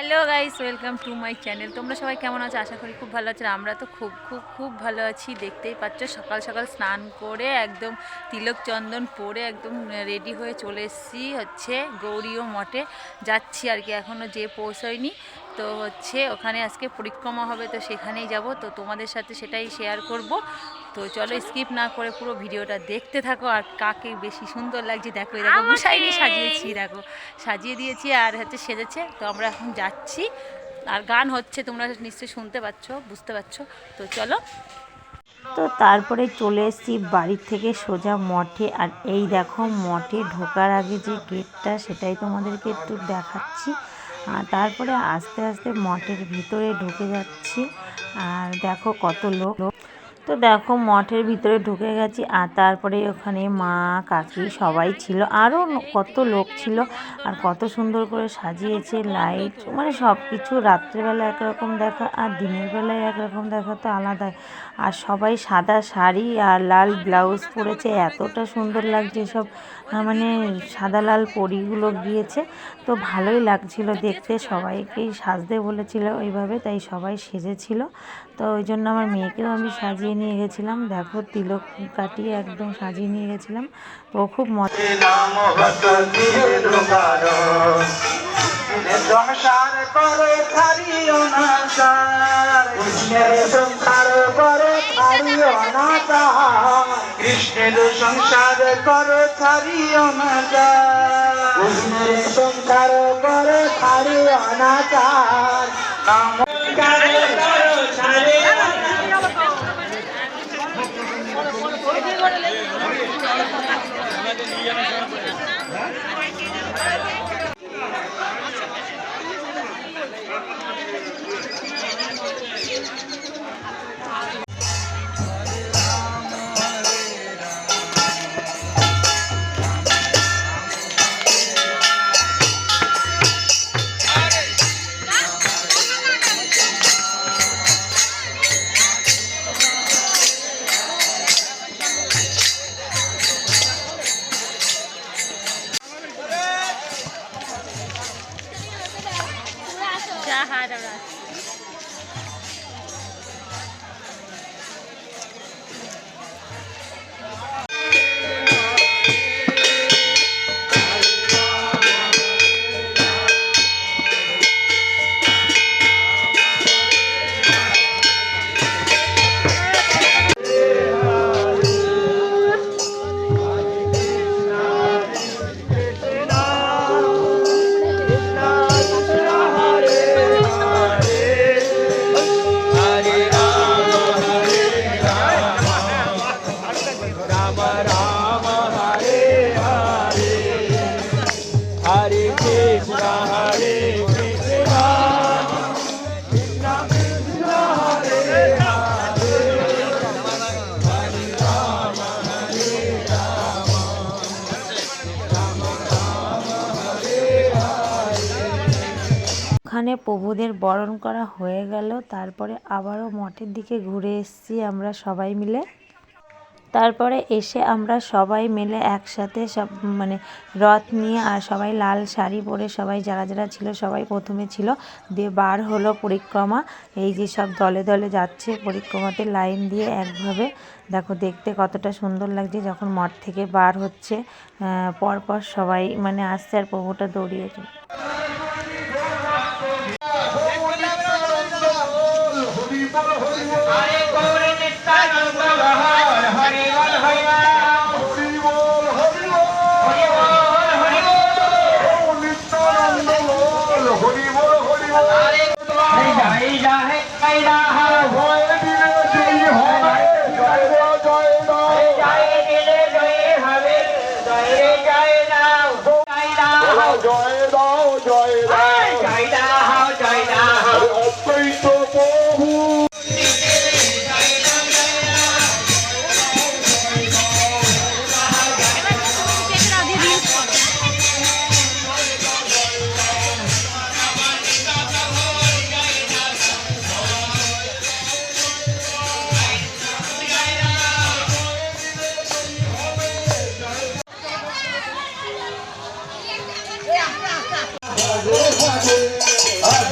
Hello guys, welcome to my channel. তোমরা সবাই কেমন আছো? আশা করি খুব ভালো আছো। আমরা তো খুব খুব খুব ভালো আছি। দেখতেই পাচ্ছ, সকাল সকাল স্নান করে একদম তিলক চন্দন পরে একদম রেডি হয়ে চলে এসেছি। হচ্ছে গৌরীয় মঠে যাচ্ছি আর কি। এখনও যে পৌঁছয়নি। তো হচ্ছে ওখানে আজকে পরিক্রমা হবে তো সেখানেই যাব। তো তোমাদের সাথে সেটাই শেয়ার করব। তো চলো স্কিপ না করে পুরো ভিডিওটা দেখতে থাকো আর কাকে বেশি সুন্দর লাগছে দেখো। এই দেখো মুসাইনি সাজিয়েছি দেখো। সাজিয়ে দিয়েছি আর হচ্ছে সেজেছে তো আমরা এখন যাচ্ছি। আর গান হচ্ছে তোমরা নিশ্চয়ই শুনতে পাচ্ছ বুঝতে পারছ। তো চলো। তো তারপরে চলে এসেছি বাড়ির থেকে সোজা মঠে আর এই দেখো মঠে ঢোকার আগে যে গেটটা সেটাই তোমাদেরকে একটু দেখাচ্ছি। আর তারপরে আস্তে আস্তে মঠের ভিতরে ঢুকে যাচ্ছি। আর দেখো কত লোক। তো দেখো মঠের ভিতরে ঢুকে গেছি আর তারপরে ওখানে মা কাকি সবাই ছিল। আরও কত লোক ছিল আর কত সুন্দর করে সাজিয়েছে লাইট মানে সব কিছু রাত্রেবেলা একরকম দেখা আর দিনের বেলায় একরকম দেখা তো আলাদাই। আর সবাই সাদা শাড়ি আর লাল ব্লাউজ পরেছে এতটা সুন্দর লাগছে সব। আহ, মানে সাদা লাল পরিগুলো গিয়েছে। তো ভালোই লাগছিল দেখতে সবাইকেই সাজতে বলেছিল ওইভাবে তাই সবাই সেজেছিল। তো ওই জন্য আমার মেয়েকেও আমি সাজিয়ে নিয়ে গেছিলাম। দেখো, তিলক কাটিয়ে একদম সাজিয়ে নিয়ে গেছিলাম। ও খুব কৃষ্ণের সংসার করে ছাড়িও না কৃষ্ণের সংসার করে ছাড়িও না নাম ওখানে প্রভুদের বরণ করা হয়ে গেল। তারপরে আবারও মঠের দিকে ঘুরে এসেছি আমরা সবাই মিলে। তারপরে এসে আমরা সবাই মিলে একসাথে সব মানে রথ নিয়ে আর সবাই লাল শাড়ি পরে সবাই যারা যারা ছিল সবাই প্রথমে ছিল। দিয়ে বার হলো পরিক্রমা। এই যে সব দলে দলে যাচ্ছে পরিক্রমাতে লাইন দিয়ে একভাবে। দেখো দেখতে কতটা সুন্দর লাগছে যখন মঠ থেকে বার হচ্ছে। পরপর সবাই মানে আসছে আর প্রভুটা দৌড়িয়েছে Rao